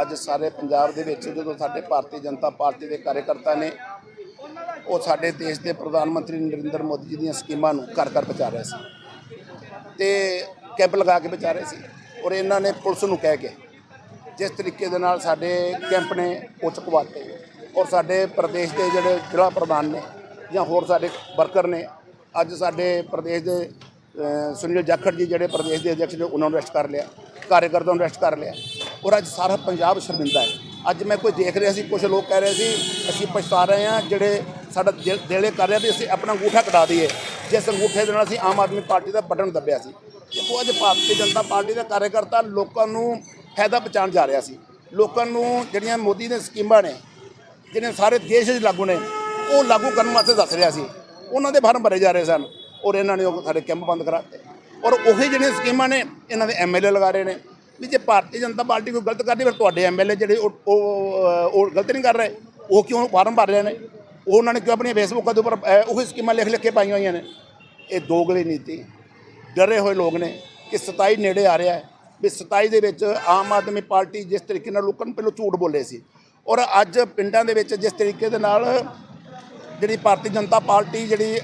ਅੱਜ ਸਾਰੇ ਪੰਜਾਬ ਦੇ ਵਿੱਚ ਜਦੋਂ ਸਾਡੇ ਭਾਰਤੀ ਜਨਤਾ ਪਾਰਟੀ ਦੇ ਕਾਰਜਕਰਤਾ ਨੇ ਉਹ ਸਾਡੇ ਦੇਸ਼ ਦੇ ਪ੍ਰਧਾਨ ਮੰਤਰੀ ਨਰਿੰਦਰ ਮੋਦੀ ਜੀ ਦੀਆਂ ਸਕੀਮਾਂ ਨੂੰ ਘਰ ਘਰ ਪਹੁੰਚਾ ਰਹੇ ਸੀ ਤੇ ਕੈਂਪ ਲਗਾ ਕੇ ਪਹੁੰਚਾ ਰਹੇ ਸੀ ਔਰ ਇਹਨਾਂ ਨੇ ਪੁਲਿਸ ਨੂੰ ਕਹਿ ਕੇ ਜਿਸ ਤਰੀਕੇ ਦੇ ਨਾਲ ਸਾਡੇ ਕੈਂਪ ਨੇ ਉਹ ਚੁਕਵਾਤੇ ਔਰ ਸਾਡੇ ਪ੍ਰਦੇਸ਼ ਦੇ ਜਿਹੜੇ ਜ਼ਿਲ੍ਹਾ ਪ੍ਰਧਾਨ ਨੇ ਜਾਂ ਹੋਰ ਸਾਡੇ ਵਰਕਰ ਨੇ ਅੱਜ ਸਾਡੇ ਪ੍ਰਦੇਸ਼ ਦੇ ਸੁਨੀਲ ਜਾਖੜ ਜੀ ਜਿਹੜੇ ਪ੍ਰਦੇਸ਼ ਦੇ ਅਧਿਕਸ਼ ਨੇ, ਉਹਨਾਂ ਨੂੰ ਅਰੈਸਟ ਕਰ ਲਿਆ, ਕਾਰਜਕਰਤਾ ਨੂੰ ਅਰੈਸਟ ਕਰ ਲਿਆ। ਔਰ ਅੱਜ ਸਾਰਾ ਪੰਜਾਬ ਸ਼ਰਮਿੰਦਾ ਹੈ। ਅੱਜ ਮੈਂ ਕੋਈ ਦੇਖ ਰਿਹਾ ਸੀ ਕੁਝ ਲੋਕ ਕਹਿ ਰਹੇ ਸੀ, ਅਸੀਂ ਪਛਤਾ ਰਹੇ ਹਾਂ, ਜਿਹੜੇ ਸਾਡਾ ਦਿਲ- ਦਿਲੇ ਕਰ ਰਿਹਾ ਵੀ ਅਸੀਂ ਆਪਣਾ ਅੰਗੂਠਾ ਕਟਾ ਦਈਏ। ਜਿਸ ਅੰਗੂਠੇ ਦੇ ਨਾਲ ਅਸੀਂ ਆਮ ਆਦਮੀ ਪਾਰਟੀ ਦਾ ਬਟਨ ਦੱਬਿਆ ਸੀ। ਦੇਖੋ, ਅੱਜ ਭਾਰਤੀ ਜਨਤਾ ਪਾਰਟੀ ਦਾ ਕਾਰਜਕਰਤਾ ਲੋਕਾਂ ਨੂੰ ਫਾਇਦਾ ਪਹੁੰਚਾਉਣ ਜਾ ਰਿਹਾ ਸੀ। ਲੋਕਾਂ ਨੂੰ ਜਿਹੜੀਆਂ ਮੋਦੀ ਦੀਆਂ ਸਕੀਮਾਂ ਨੇ ਜਿਹੜੀਆਂ ਸਾਰੇ ਦੇਸ਼ 'ਚ ਲਾਗੂ ਨੇ, ਉਹ ਲਾਗੂ ਕਰਨ ਵਾਸਤੇ ਦੱਸ ਰਿਹਾ ਸੀ। ਉਹਨਾਂ ਦੇ ਫਾਰਮ ਭਰੇ ਜਾ ਰਹੇ ਸਨ ਔਰ ਇਹਨਾਂ ਨੇ ਉਹ ਸਾਡੇ ਕੈਂਪ ਬੰਦ ਕਰਾਤੇ। ਔਰ ਉਹੀ ਜਿਹੜੀਆਂ ਸਕੀਮਾਂ ਨੇ, ਇਹਨਾਂ ਦੇ ਐਮਐਲਏ ਲਗਾ ਰਹੇ ਨੇ। ਵੀ ਜੇ ਭਾਰਤੀ ਜਨਤਾ ਪਾਰਟੀ ਕੋਈ ਗਲਤ ਕਰਦੀ ਫਿਰ ਤੁਹਾਡੇ ਐਮਐਲਏ ਜਿਹੜੇ ਉਹ ਉਹ ਗਲਤ ਨਹੀਂ ਕਰ ਰਹੇ ਉਹ ਕਿਉਂ ਫਾਰਮ ਭਰ ਰਹੇ ਨੇ? ਉਹ ਉਹਨਾਂ ਨੇ ਕਿਉਂ ਆਪਣੀਆਂ ਫੇਸਬੁੱਕਾਂ ਦੇ ਉੱਪਰ ਅਹ, ਉਹੀ ਸਕੀਮਾਂ ਲਿਖ ਲਿਖ ਕੇ ਪਾਈਆਂ ਹੋਈਆਂ ਨੇ? ਇਹ ਦੋਗਲੀ ਨੀਤੀ। ਡਰੇ ਹੋਏ ਲੋਕ ਨੇ ਕਿ 27 ਨੇੜੇ ਆ ਰਿਹਾ ਹੈ ਵੀ 27 ਦੇ ਵਿੱਚ ਆਮ ਆਦਮੀ ਪਾਰਟੀ ਜਿਸ ਤਰੀਕੇ ਨਾਲ ਲੋਕਾਂ ਨੂੰ ਪਹਿਲਾਂ ਝੂਠ ਬੋਲੇ ਸੀ। ਔਰ ਅੱਜ ਪਿੰਡਾਂ ਦੇ ਵਿੱਚ ਜਿਸ ਤਰੀਕੇ ਦੇ ਨਾਲ ਜਿਹੜੀ ਭਾਰਤੀ ਜਨਤਾ ਪਾਰਟੀ ਜਿਹੜੀ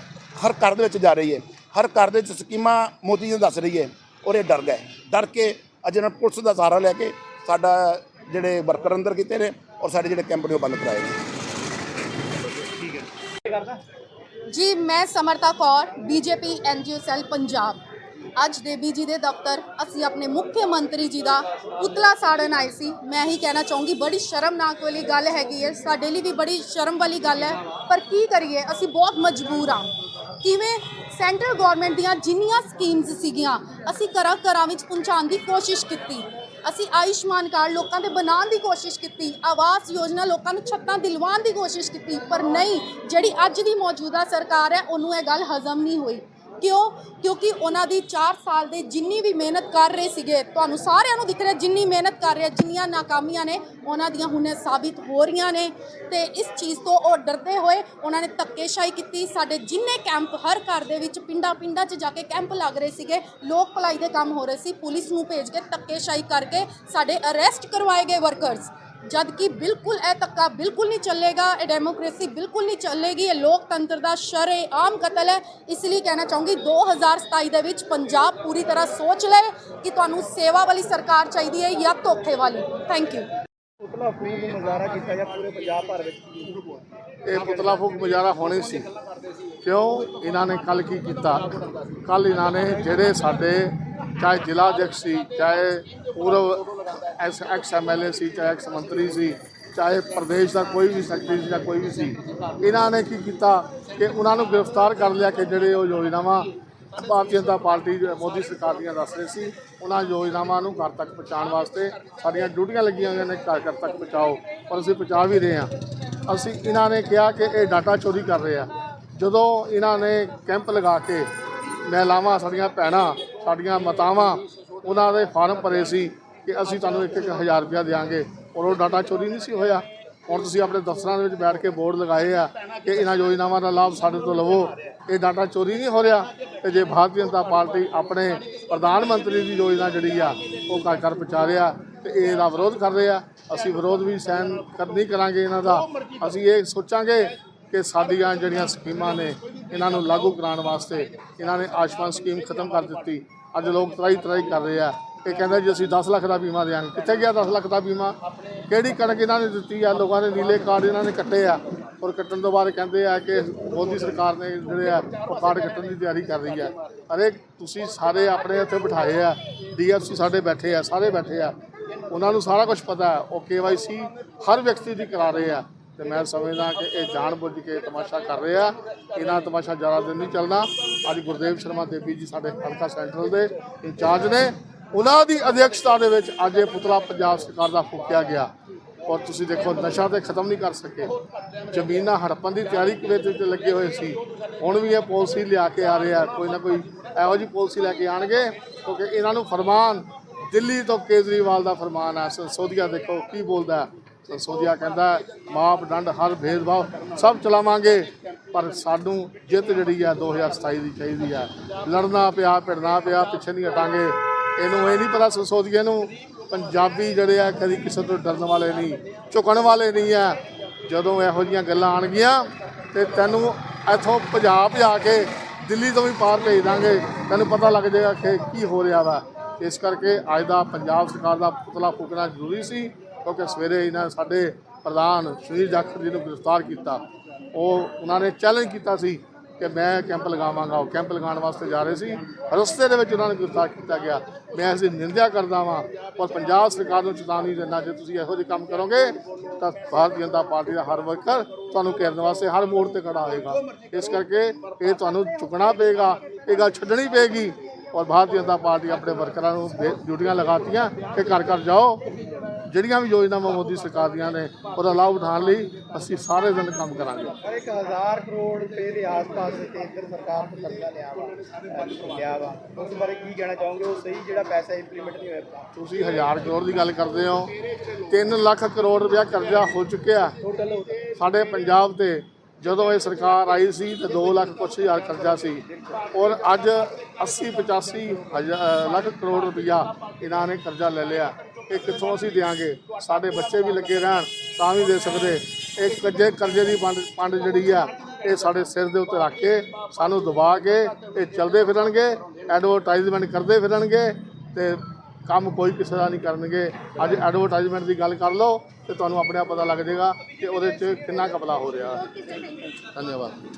ਹਰ ਘਰ ਦੇ ਵਿੱਚ ਜਾ ਰਹੀ ਹੈ ਹਰ ਘਰ ਦੇ ਵਿੱਚ ਸਕੀਮਾਂ ਮੋਦੀ ਜੀ ਦੱਸ ਰਹੀ ਹੈ ਔਰ ਇਹ ਡਰ ਗਏ। ਡਰ ਕੇ ਅੱਜ ਇਹਨਾਂ ਪੁਲਿਸ ਦਾ ਸਹਾਰਾ ਲੈ ਕੇ ਸਾਡਾ ਜਿਹੜੇ ਵਰਕਰ ਅੰਦਰ ਕੀਤੇ ਨੇ ਔਰ ਸਾਡੇ ਜਿਹੜੇ ਕੈਂਪ ਨੇ ਉਹ ਬੰਦ ਕਰਾਏ ਨੇ। ਜੀ, ਮੈਂ Samrata Kaur, BJP NGO cell Punjab. ਅੱਜ ਦੇ ਬੀਜੀ ਦੇ ਦਫ਼ਤਰ ਅਸੀਂ ਆਪਣੇ ਮੁੱਖ ਮੰਤਰੀ ਜੀ ਦਾ ਪੁਤਲਾ ਸਾੜਨ ਆਏ ਸੀ। ਮੈਂ ਹੀ ਕਹਿਣਾ ਚਾਹੂੰਗੀ, ਬੜੀ ਸ਼ਰਮਨਾਕ ਵਾਲੀ ਗੱਲ ਹੈਗੀ ਹੈ। ਸਾਡੇ ਲਈ ਵੀ ਬੜੀ ਸ਼ਰਮ ਵਾਲੀ ਗੱਲ ਹੈ। ਪਰ ਕੀ ਕਰੀਏ? ਅਸੀਂ ਬਹੁਤ ਮਜਬੂਰ ਆ ਕਿਵੇਂ ਸੈਂਟਰਲ ਗਵਰਨਮੈਂਟ ਦੀਆਂ ਜਿੰਨੀਆਂ ਸਕੀਮਸ ਸੀਗੀਆਂ, ਅਸੀਂ ਘਰਾਂ ਘਰਾਂ ਵਿੱਚ ਪਹੁੰਚਾਉਣ ਦੀ ਕੋਸ਼ਿਸ਼ ਕੀਤੀ। ਅਸੀਂ ਆਯੁਸ਼ਮਾਨ ਕਾਰਡ ਲੋਕਾਂ ਦੇ ਬਣਾਉਣ ਦੀ ਕੋਸ਼ਿਸ਼ ਕੀਤੀ, ਆਵਾਸ ਯੋਜਨਾ ਲੋਕਾਂ ਨੂੰ ਛੱਤਾਂ ਦਿਲਵਾਉਣ ਦੀ ਕੋਸ਼ਿਸ਼ ਕੀਤੀ, ਪਰ ਨਹੀਂ, ਜਿਹੜੀ ਅੱਜ ਦੀ ਮੌਜੂਦਾ ਸਰਕਾਰ ਹੈ, ਉਹਨੂੰ ਇਹ ਗੱਲ ਹਜ਼ਮ ਨਹੀਂ ਹੋਈ। ਕਿਉਂ? ਕਿਉਂਕਿ ਉਹਨਾਂ ਦੀ 4 ਸਾਲ ਦੇ ਜਿੰਨੀ ਵੀ ਮਿਹਨਤ ਕਰ ਰਹੇ ਸੀਗੇ, ਤੁਹਾਨੂੰ ਸਾਰਿਆਂ ਨੂੰ ਦਿਖ ਰਿਹਾ ਜਿੰਨੀ ਮਿਹਨਤ ਕਰ ਰਹੇ, ਜਿੰਨੀਆਂ ਨਾਕਾਮੀਆਂ ਨੇ, ਉਹਨਾਂ ਦੀਆਂ ਹੁਣੇ ਸਾਬਿਤ ਹੋ ਰਹੀਆਂ ਨੇ। ਤੇ ਇਸ ਚੀਜ਼ ਤੋਂ ਉਹ ਡਰਦੇ ਹੋਏ ਉਹਨਾਂ ਨੇ ਧੱਕੇਸ਼ਾਹੀ ਕੀਤੀ। ਸਾਡੇ ਜਿੰਨੇ ਕੈਂਪ ਹਰ ਘਰ ਦੇ ਵਿੱਚ ਪਿੰਡਾਂ ਪਿੰਡਾਂ 'ਚ ਜਾ ਕੇ ਕੈਂਪ ਲੱਗ ਰਹੇ ਸੀਗੇ, ਲੋਕ ਭਲਾਈ ਦੇ ਕੰਮ ਹੋ ਰਹੇ ਸੀ। ਪੁਲਿਸ ਨੂੰ ਭੇਜ ਕੇ ਧੱਕੇਸ਼ਾਹੀ ਕਰਕੇ ਸਾਡੇ ਅਰੈਸਟ ਕਰਵਾਏ ਗਏ ਵਰਕਰਸ ਜਦ ਕਿ ਬਿਲਕੁਲ ਇਹ ਧੱਕਾ ਬਿਲਕੁਲ ਨਹੀਂ ਚੱਲੇਗਾ ਇਹ ਡੈਮੋਕ੍ਰੇਸੀ ਬਿਲਕੁਲ ਨਹੀਂ ਚੱਲੇਗੀ ਇਹ ਲੋਕਤੰਤਰ ਦਾ ਸ਼ਰੇਆਮ ਕਤਲ ਹੈ। ਇਸ ਲਈ ਕਹਿਣਾ ਚਾਹੂੰਗੀ 2027 ਦੇ ਵਿੱਚ ਪੰਜਾਬ ਪੂਰੀ ਤਰ੍ਹਾਂ ਸੋਚ ਲਏ ਕਿ ਤੁਹਾਨੂੰ ਸੇਵਾ ਵਾਲੀ ਸਰਕਾਰ ਚਾਹੀਦੀ ਹੈ ਜਾਂ ਧੋਖੇ ਵਾਲੀ। ਥੈਂਕ ਯੂ ਪੁਤਲਾ ਫੂਕ ਮੁਜ਼ਾਹਰਾ ਕੀਤਾ ਜਾਂ ਪੂਰੇ ਪੰਜਾਬ ਭਰ ਵਿੱਚ? ਇਹ ਪੁਤਲਾ ਫੂਕ ਮੁਜ਼ਾਹਰਾ ਹੋਣੀ ਸੀ। ਕਿਉਂ? ਇਹਨਾਂ ਨੇ ਕੱਲ ਕੀ ਕੀਤਾ? ਕੱਲ ਇਹਨਾਂ ਨੇ ਜਿਹੜੇ ਸਾਡੇ ਚਾਹੇ ਜ਼ਿਲ੍ਹਾ ਅਧਿਕਸ਼ ਸੀ ਚਾਹੇ ਪੂਰਵ ਐਸ ਐਕਸ ਐਮਐਲਏ ਸੀ, ਚਾਹੇ ਐਕਸ ਮੰਤਰੀ ਸੀ, ਚਾਹੇ ਪ੍ਰਦੇਸ਼ ਦਾ ਕੋਈ ਵੀ ਸੈਕਟਰੀ ਸੀ ਜਾਂ ਕੋਈ ਵੀ ਸੀ, ਇਹਨਾਂ ਨੇ ਕੀ ਕੀਤਾ ਕਿ ਉਹਨਾਂ ਨੂੰ ਗ੍ਰਿਫਤਾਰ ਕਰ ਲਿਆ ਕਿ ਜਿਹੜੇ ਉਹ ਯੋਜਨਾਵਾਂ ਭਾਰਤੀ ਜਨਤਾ ਪਾਰਟੀ, ਮੋਦੀ ਸਰਕਾਰ ਦੀਆਂ ਦੱਸ ਰਹੇ ਸੀ, ਉਹਨਾਂ ਯੋਜਨਾਵਾਂ ਨੂੰ ਘਰ ਤੱਕ ਪਹੁੰਚਾਉਣ ਵਾਸਤੇ ਸਾਡੀਆਂ ਡਿਊਟੀਆਂ ਲੱਗੀਆਂ ਹੋਈਆਂ ਨੇ, ਘਰ ਘਰ ਤੱਕ ਪਹੁੰਚਾਓ ਔਰ ਅਸੀਂ ਪਹੁੰਚਾ ਵੀ ਰਹੇ ਹਾਂ। ਅਸੀਂ ਇਹਨਾਂ ਨੇ ਕਿਹਾ ਕਿ ਇਹ ਡਾਟਾ ਚੋਰੀ ਕਰ ਰਹੇ ਆ। ਜਦੋਂ ਇਹਨਾਂ ਨੇ ਕੈਂਪ ਲਗਾ ਕੇ ਮਹਿਲਾਵਾਂ, ਸਾਡੀਆਂ ਭੈਣਾਂ, ਸਾਡੀਆਂ ਮਾਤਾਵਾਂ ਉਹਨਾਂ ਦੇ ਫਾਰਮ ਭਰੇ ਸੀ ਕਿ ਅਸੀਂ ਤੁਹਾਨੂੰ ਇੱਕ ਇੱਕ ਹਜ਼ਾਰ ਰੁਪਇਆ ਦੇਵਾਂਗੇ ਔਰ ਉਹ ਡਾਟਾ ਚੋਰੀ ਨਹੀਂ ਸੀ ਹੋਇਆ। ਹੁਣ ਤੁਸੀਂ ਆਪਣੇ ਦਫ਼ਤਰਾਂ ਦੇ ਵਿੱਚ ਬੈਠ ਕੇ ਬੋਰਡ ਲਗਾਏ ਆ ਕਿ ਇਹਨਾਂ ਯੋਜਨਾਵਾਂ ਦਾ ਲਾਭ ਸਾਡੇ ਤੋਂ ਲਵੋ। ਇਹ ਡਾਟਾ ਚੋਰੀ ਨਹੀਂ ਹੋ ਰਿਹਾ ਤੇ ਜੇ ਭਾਰਤੀ ਜਨਤਾ ਪਾਰਟੀ ਆਪਣੇ ਪ੍ਰਧਾਨ ਮੰਤਰੀ ਦੀ ਯੋਜਨਾ ਜਿਹੜੀ ਆ, ਉਹ ਘਰ ਘਰ ਪਹੁੰਚਾ ਰਿਹਾ ਤੇ ਇਹਦਾ ਵਿਰੋਧ ਕਰ ਰਹੇ। ਆ ਅਸੀਂ ਵਿਰੋਧ ਵੀ ਸਹਿਨ ਕਰ ਨਹੀਂ ਕਰਾਂਗੇ ਇਹਨਾਂ ਦਾ। ਅਸੀਂ ਇਹ ਸੋਚਾਂਗੇ ਕਿ ਸਾਡੀਆਂ ਜਿਹੜੀਆਂ ਸਕੀਮਾਂ ਨੇ, ਇਹਨਾਂ ਨੂੰ ਲਾਗੂ ਕਰਾਉਣ ਵਾਸਤੇ ਇਹਨਾਂ ਨੇ ਆਯੁਸ਼ਮਾਨ ਸਕੀਮ ਖਤਮ ਕਰ ਦਿੱਤੀ। ਅੱਜ ਲੋਕ ਤਰਾਈ ਤਰਾਈ ਕਰ ਰਹੇ ਆ। ਇਹ ਕਹਿੰਦਾ ਜੀ ਅਸੀਂ 10 ਲੱਖ ਦਾ ਬੀਮਾ ਦਿਆਂਗੇ। ਕਿੱਥੇ ਗਿਆ 10 ਲੱਖ ਦਾ ਬੀਮਾ? ਕਿਹੜੀ ਕਣਕ ਇਹਨਾਂ ਨੇ ਦਿੱਤੀ ਆ? ਲੋਕਾਂ ਨੇ ਨੀਲੇ ਕਾਰਡ ਇਹਨਾਂ ਨੇ ਕੱਟੇ ਆ। ਔਰ ਕੱਟਣ ਤੋਂ ਬਾਅਦ ਕਹਿੰਦੇ ਆ ਕਿ ਮੋਦੀ ਸਰਕਾਰ ਨੇ ਜਿਹੜੇ ਆ, ਉਹ ਕਾਰਡ ਕੱਟਣ ਦੀ ਤਿਆਰੀ ਕਰ ਰਹੀ ਆ। ਅਰੇ ਤੁਸੀਂ ਸਾਰੇ ਆਪਣੇ ਇੱਥੇ ਬਿਠਾਏ ਆ। ਡੀਐਫਸੀ ਸਾਡੇ ਬੈਠੇ ਆ, ਸਾਰੇ ਬੈਠੇ ਆ। ਉਹਨਾਂ ਨੂੰ ਸਾਰਾ ਕੁਝ ਪਤਾ। ਹੈ ਉਹ ਕੇਵਾਈਸੀ ਹਰ ਵਿਅਕਤੀ ਦੀ ਕਰਾ ਰਹੇ ਆ। ਤੇ ਮੈਂ ਸਮਝਦਾ ਕਿ ਇਹ ਜਾਣਬੁੱਝ ਕੇ ਤਮਾਸ਼ਾ ਕਰ ਰਹੇ ਆ। ਇਹਨਾਂ ਤਮਾਸ਼ਾ ਜ਼ਿਆਦਾ ਦਿਨ ਨਹੀਂ ਚੱਲਣਾ। ਅੱਜ ਗੁਰਦੇਵ ਸ਼ਰਮਾ ਦੇਵੀ ਜੀ ਸਾਡੇ ਹਲਕਾ ਸੈਂਟਰਲ ਦੇ ਇੰਚਾਰਜ ਨੇ। ਉਹਨਾਂ ਦੀ ਅਧਿਕਸ਼ਤਾ ਦੇ ਵਿੱਚ ਅੱਜ ਇਹ ਪੁਤਲਾ ਪੰਜਾਬ ਸਰਕਾਰ ਦਾ ਫੂਕਿਆ ਗਿਆ। ਔਰ ਤੁਸੀਂ ਦੇਖੋ, ਨਸ਼ਾ ਤੇ ਖਤਮ ਨਹੀਂ ਕਰ ਸਕੇ। ਜ਼ਮੀਨਾਂ ਹੜਪਣ ਦੀ ਤਿਆਰੀ ਵਿੱਚ ਵਿੱਚ ਲੱਗੇ ਹੋਏ ਸੀ। ਹੁਣ ਵੀ ਇਹ ਪਾਲਿਸੀ ਲਿਆ ਕੇ ਆ ਰਹੇ ਆ। ਕੋਈ ਨਾ ਕੋਈ ਇਹੋ ਜਿਹੀ ਪਾਲਿਸੀ ਲੈ ਕੇ ਆਣਗੇ। ਕਿਉਂਕਿ ਇਹਨਾਂ ਨੂੰ ਫਰਮਾਨ ਦਿੱਲੀ ਤੋਂ ਕੇਜਰੀਵਾਲ ਦਾ ਫਰਮਾਨ ਹੈ ਸੰਸੋਧੀਆ ਦੇਖੋ, ਕੀ ਬੋਲਦਾ ਸੰਸੋਧੀਆ ਕਹਿੰਦਾ ਹੈ, ਮਾਪ ਦੰਡ ਹਰ ਭੇਦਭਾਵ ਸਭ ਚਲਾਵਾਂਗੇ ਪਰ ਸਾਨੂੰ ਜਿੱਤ ਜਿਹੜੀ ਆ 2027 ਦੀ ਚਾਹੀਦੀ ਆ। ਲੜਨਾ ਪਿਆ ਭਿੜਨਾ ਪਿਆ ਪਿੱਛੇ ਨਹੀਂ ਹਟਾਂਗੇ। ਇਹਨੂੰ ਇਹ ਨਹੀਂ ਪਤਾ ਸੰਸੋਧੀਆ ਨੂੰ ਪੰਜਾਬੀ ਜਿਹੜੇ ਆ ਕਦੀ ਕਿਸੇ ਤੋਂ ਡਰਨ ਵਾਲੇ ਨਹੀਂ ਝੁਕਣ ਵਾਲੇ ਨਹੀਂ ਆ। ਜਦੋਂ ਇਹੋ ਜੀਆਂ ਗੱਲਾਂ ਆਣਗੀਆਂ ਤੇ ਤੈਨੂੰ ਇੱਥੋਂ ਪੰਜਾਬ ਭਜਾ ਕੇ ਦਿੱਲੀ ਤੋਂ ਵੀ ਪਾਰ ਭੇਜ ਦਾਂਗੇ। ਤੈਨੂੰ ਪਤਾ ਲੱਗ ਜਾਏਗਾ ਕਿ ਕੀ ਹੋ ਰਿਹਾ ਵਾ। ਇਸ ਕਰਕੇ ਅੱਜ ਦਾ ਪੰਜਾਬ ਸਰਕਾਰ ਦਾ ਪੁਤਲਾ ਫੂਕਣਾ ਜ਼ਰੂਰੀ ਸੀ। ਕਿਉਂਕਿ ਸਵੇਰੇ ਇਹਨਾਂ ਸਾਡੇ ਪ੍ਰਧਾਨ ਸੁਨੀਲ ਜਾਖੜ ਜੀ ਨੂੰ ਗ੍ਰਿਫਤਾਰ ਕੀਤਾ। ਉਹ ਉਹਨਾਂ ਨੇ ਚੈਲੰਜ ਕੀਤਾ ਸੀ ਕਿ ਮੈਂ ਕੈਂਪ ਲਗਾਵਾਂਗਾ, ਉਹ ਕੈਂਪ ਲਗਾਉਣ ਵਾਸਤੇ ਜਾ ਰਹੇ ਸੀ। ਰਸਤੇ ਦੇ ਵਿੱਚ ਉਹਨਾਂ ਨੂੰ ਗ੍ਰਿਫਤਾਰ ਕੀਤਾ ਗਿਆ। ਮੈਂ ਇਸ ਦੀ ਨਿੰਦਿਆ ਕਰਦਾ ਵਾਂ ਔਰ ਪੰਜਾਬ ਸਰਕਾਰ ਨੂੰ ਚੇਤਾਵਨੀ ਦਿੰਦਾ, ਜੇ ਤੁਸੀਂ ਇਹੋ ਜਿਹੇ ਕੰਮ ਕਰੋਗੇ, ਤਾਂ ਭਾਰਤੀ ਜਨਤਾ ਪਾਰਟੀ ਦਾ ਹਰ ਵਰਕਰ ਤੁਹਾਨੂੰ ਘੇਰਨ ਵਾਸਤੇ ਹਰ ਮੋੜ ਤੇ ਖੜਾ ਹੋਏਗਾ। ਇਸ ਕਰਕੇ ਇਹ ਤੁਹਾਨੂੰ ਚੁੱਕਣਾ ਪਏਗਾ, ਇਹ ਗੱਲ ਛੱਡਣੀ ਪਏਗੀ। ਔਰ ਭਾਰਤੀ ਜਨਤਾ ਪਾਰਟੀ ਆਪਣੇ ਵਰਕਰਾਂ ਨੂੰ ਦੇ- ਡਿਊਟੀਆਂ ਲਗਾਤੀਆਂ ਕਿ ਘਰ ਘਰ ਜਾਓ ਜਿਹੜੀਆਂ ਵੀ ਯੋਜਨਾਵਾਂ ਮੋਦੀ ਸਰਕਾਰ ਦੀਆਂ ਨੇ ਉਹਦਾ ਲਾਭ ਉਠਾਉਣ ਲਈ ਅਸੀਂ ਸਾਰੇ ਦਿਨ ਕੰਮ ਕਰਾਂਗੇ। ਪਰ ਇੱਕ ਹਜ਼ਾਰ ਕਰੋੜ ਰੁਪਏ ਦੇ ਆਸ-ਪਾਸ ਕੇਂਦਰ ਸਰਕਾਰ ਤੋਂ ਕਰਜ਼ਾ ਲਿਆ ਵਾ ਲਿਆ ਵਾ। ਉਸ ਬਾਰੇ ਕੀ ਕਹਿਣਾ ਚਾਹੋਗੇ? ਉਹ ਸਹੀ ਜਿਹੜਾ ਪੈਸਾ ਇੰਪਲੀਮੈਂਟ ਨਹੀਂ ਹੋਇਆ ਤੁਸੀਂ ਹਜ਼ਾਰ ਕਰੋੜ ਦੀ ਗੱਲ ਕਰਦੇ ਹੋ। 3 ਲੱਖ ਕਰੋੜ ਰੁਪਇਆ ਕਰਜ਼ਾ ਹੋ ਚੁੱਕਿਆ। ਸਾਡੇ ਪੰਜਾਬ ਤੇ ਜਦੋਂ ਇਹ ਸਰਕਾਰ ਆਈ ਸੀ ਤੇ 2 ਲੱਖ ਕੁਛ ਹਜ਼ਾਰ ਕਰਜ਼ਾ ਸੀ। ਔਰ ਅੱਜ 80 85 ਹਜ਼ਾਰ ਲੱਖ ਕਰੋੜ ਰੁਪਇਆ ਇਹਨਾਂ ਨੇ ਕਰਜ਼ਾ ਲੈ ਲਿਆ। ਇਹ ਕਿੱਥੋਂ ਅਸੀਂ ਦੇਾਂਗੇ ਸਾਡੇ ਬੱਚੇ ਵੀ ਲੱਗੇ ਰਹਿਣ, ਤਾਂ ਵੀ ਦੇ ਸਕਦੇ। ਇਹ ਕਰਜ਼ੇ ਕਰਜ਼ੇ ਦੀ ਪੰਡ ਪੰਡ ਜਿਹੜੀ ਆ, ਇਹ ਸਾਡੇ ਸਿਰ ਦੇ ਉੱਤੇ ਰੱਖ ਕੇ ਸਾਨੂੰ ਦਬਾ ਕੇ ਇਹ ਚਲਦੇ ਫਿਰਨਗੇ ਐਡਵਰਟਾਈਜ਼ਮੈਂਟ ਕਰਦੇ ਫਿਰਨਗੇ ਤੇ ਕੰਮ ਕੋਈ ਕਿਸੇ ਦਾ ਨਹੀਂ ਕਰਨਗੇ। ਅੱਜ ਐਡਵਰਟਾਈਜ਼ਮੈਂਟ ਦੀ ਗੱਲ ਕਰ ਲਓ ਤੇ ਤੁਹਾਨੂੰ ਆਪਣੇ ਆਪ ਪਤਾ ਲੱਗ ਜਾਏਗਾ ਕਿ ਉਹਦੇ 'ਚ ਕਿੰਨਾ ਕਪਲਾ ਹੋ ਰਿਹਾ। ਧੰਨਵਾਦ।